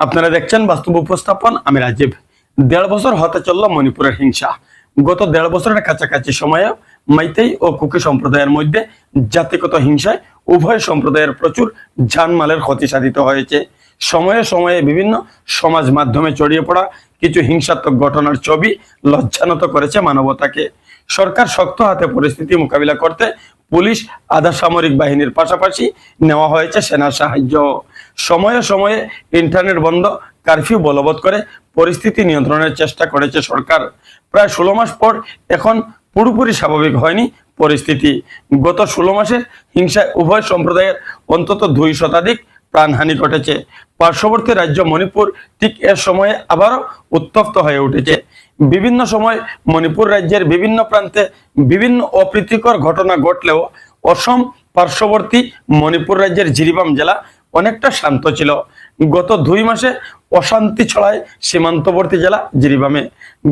আপনারা দেখছেন বাস্তব উপস্থাপন। আমি রাজীব। দেড় বছর হতে চলল মণিপুরের হিংসা। গত দেড় বছরের কাছাকাছি সময়ে মাইতেই ও কুকি সম্প্রদায়ের মধ্যে জাতিগত হিংসায় উভয় সম্প্রদায়ের প্রচুর জানমালের ক্ষতি সাধিত হয়েছে। সময়ে সময়ে বিভিন্ন সমাজ মাধ্যমে ছড়িয়ে পড়া কিছু হিংসাত্মক ঘটনার ছবি লজ্জানত করেছে মানবতাকে। সরকার শক্ত হাতে পরিস্থিতি মোকাবিলা করতে পুলিশ আধা সামরিক বাহিনীর পাশাপাশি নেওয়া হয়েছে সেনা সাহায্য। সময়ে সময়ে ইন্টারনেট বন্ধ, কারফিউ বলবৎ করে পরিস্থিতি নিয়ন্ত্রণের চেষ্টা করেছে সরকার। প্রায় ষোলো মাস পর এখন পুরোপুরি স্বাভাবিক হয়নি পরিস্থিতি। গত ষোলো মাসের হিংসায় উভয় সম্প্রদায়ের অন্তত দুই শতাধিক প্রাণহানি ঘটেছে। পার্শ্ববর্তী রাজ্য মণিপুর ঠিক এ সময়ে আবারও উত্তপ্ত হয়ে উঠেছে। বিভিন্ন সময় মণিপুর রাজ্যের বিভিন্ন প্রান্তে বিভিন্ন অপ্রীতিকর ঘটনা ঘটলেও অসম পার্শ্ববর্তী মণিপুর রাজ্যের জিরিবাম জেলা অনেকটা শান্ত ছিল। গত দুই মাসে অশান্তি ছড়ায় সীমান্তবর্তী জেলা জিরিবামে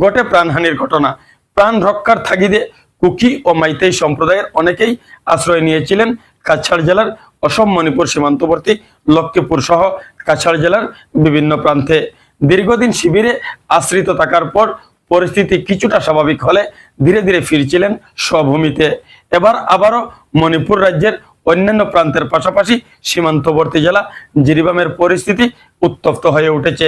ঘটে প্রাণহানির ঘটনা। প্রাণ রক্ষার তাগিদে কুকি ও মাইতেই সম্প্রদায়ের অনেকেই আশ্রয় নিয়েছিলেন কাছাড় জেলার অসম, মণিপুর সীমান্তবর্তী, লক্ষ্মীপুর সহ কাছাড় জেলার বিভিন্ন প্রান্তে। দীর্ঘদিন শিবিরে আশ্রিত থাকার পর পরিস্থিতি কিছুটা স্বাভাবিক হলে ধীরে ধীরে ফিরছিলেন স্বভূমিতে। এবার আবারও মণিপুর রাজ্যের অন্যান্য প্রান্তের পাশাপাশি সীমান্তবর্তী জেলা জিরিবামের পরিস্থিতি উত্তপ্ত হয়ে উঠেছে।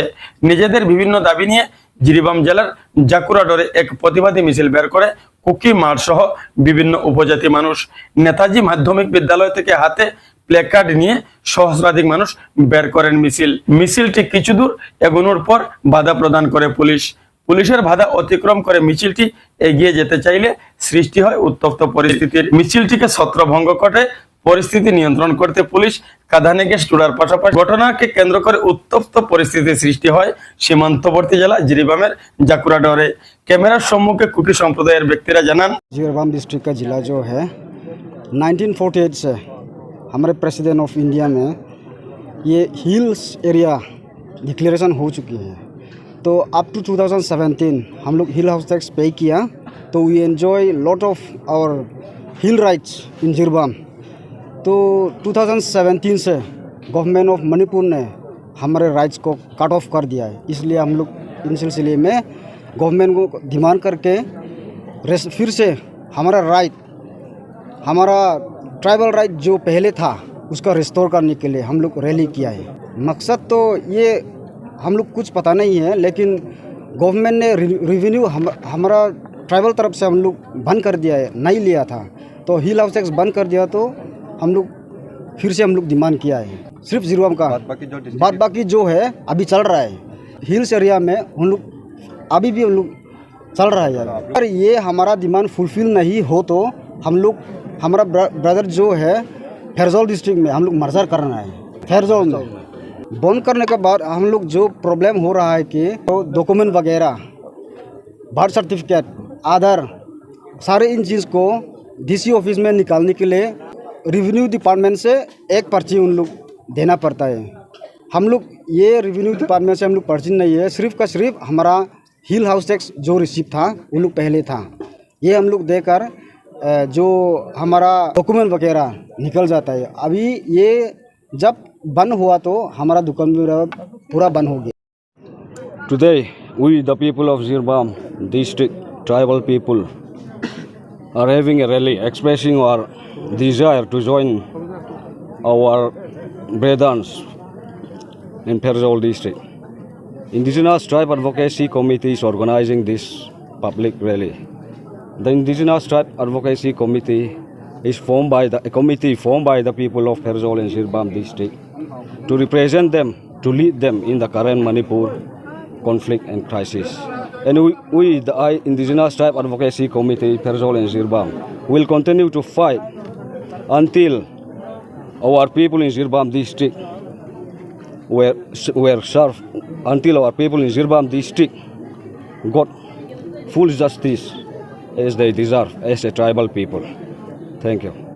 নিজেদের বিভিন্ন দাবি নিয়ে জিরিবাম জেলার জাকুরাডোরে এক প্রতিবাদী মিছিল বের করে কুকি মাঠ সহ বিভিন্ন উপজাতি মানুষ। নেতাজি মাধ্যমিক বিদ্যালয় থেকে হাতে প্লেকার্ড নিয়ে সহস্রাধিক মানুষ বের করেন মিছিল মিছিলটি কিছু দূর এগোনোর পর বাধা প্রদান করে পুলিশ পুলিশের বাধা অতিক্রম করে মিছিলটি এগিয়ে যেতে চাইলে সৃষ্টি হয় উত্তপ্ত পরিস্থিতির মিছিলটিকে ছত্রভঙ্গ করে পরিস্থিতি নিয়ন্ত্রণ করতে পুলিশ কাঁদানে গ্যাস চূড়ার পাশাপাশি ঘটনাকে কেন্দ্র করে উত্তপ্ত পরিস্থিতির সৃষ্টি হয় সীমান্তবর্তী জেলা জিরিবামের জাকুরাডরে ক্যামেরার সম্মুখে কুকি সম্প্রদায়ের ব্যক্তিরা জানান जीरबाम डिस्ट्रिक्ट का ज़िला जो है 1948 से हमारे प्रेसिडेंट ऑफ़ इंडिया में ये हिल्स एरिया डिक्लेरेशन हो चुकी है। तो अप टू 2017 हम लोग हिल हाउस टैक्स पे किया तो we enjoy lot of our hill rights in Jiribam तो 2017 से गवर्नमेंट ऑफ़ मणिपुर ने हमारे राइट्स को कट ऑफ़ कर दिया है। इसलिए हम लोग इन सिलसिले में गवर्नमेंट को डिमांड करके फिर से हमारा राइट हमारा ट्राइबल राइट जो पहले था उसका रिस्टोर करने के लिए हम लोग रैली किया है। मकसद तो ये हम लोग कुछ पता नहीं है लेकिन गवर्नमेंट ने रिवेन्यू हम हमारा ट्राइबल तरफ़ से हम लोग बंद कर दिया है नहीं लिया था। तो हिल हाउस टैक्स बंद कर दिया तो हम लोग फिर से हम लोग डिमांड किया है। सिर्फ़ जीरोम का। बात बाकी जो बाद बाकी जो है अभी चल रहा है। हिल्स एरिया में हम लोग अभी भी हम लोग चल रहा है यार। अगर ये हमारा डिमांड फुलफिल नहीं हो तो हम लोग हमारा ब्रदर जो है फैरजौल डिस्ट्रिक्ट में हम लोग मर्जर करना है। फैरजौल में। बंद करने के बाद हम लोग जो प्रॉब्लम हो रहा है कि तो डॉक्यूमेंट वगैरह बर्थ सर्टिफिकेट आधार, सारे इन चीज़ को डीसी ऑफ़िस में निकालने के लिए रेवेन्यू डिपार्टमेंट से एक पर्ची उन लोग देना पड़ता है। हम लोग, ये रेवेन्यू डिपार्टमेंट से हम लोग पर्ची नहीं है, सिर्फ़ का सिर्फ़ हमारा हिल हाउस टैक्स जो रिसिप्ट था वो लोग पहले था। ये हम लोग देकर जो हमारा डॉक्यूमेंट वगैरह निकल जाता है। अभी ये जब बंद हुआ तो हमारा दुकान भी पूरा बंद हो गया। Today we the people of Jiribam district tribal people are having rally expressing our desire to join our brothers in Pherzawl district indigenous tribe advocacy committee is organising this public rally The Indigenous Tribe Advocacy Committee is formed by the a committee formed by the people of Perzol and Zirbam district to represent them, to lead them in the current Manipur conflict and crisis. And we, we the I- Indigenous Tribe Advocacy Committee, Perzol and Zirbam, will continue to fight until our people in Zirbam district were, were served, until our people in Zirbam district got full justice as they deserve as a tribal people. Thank you.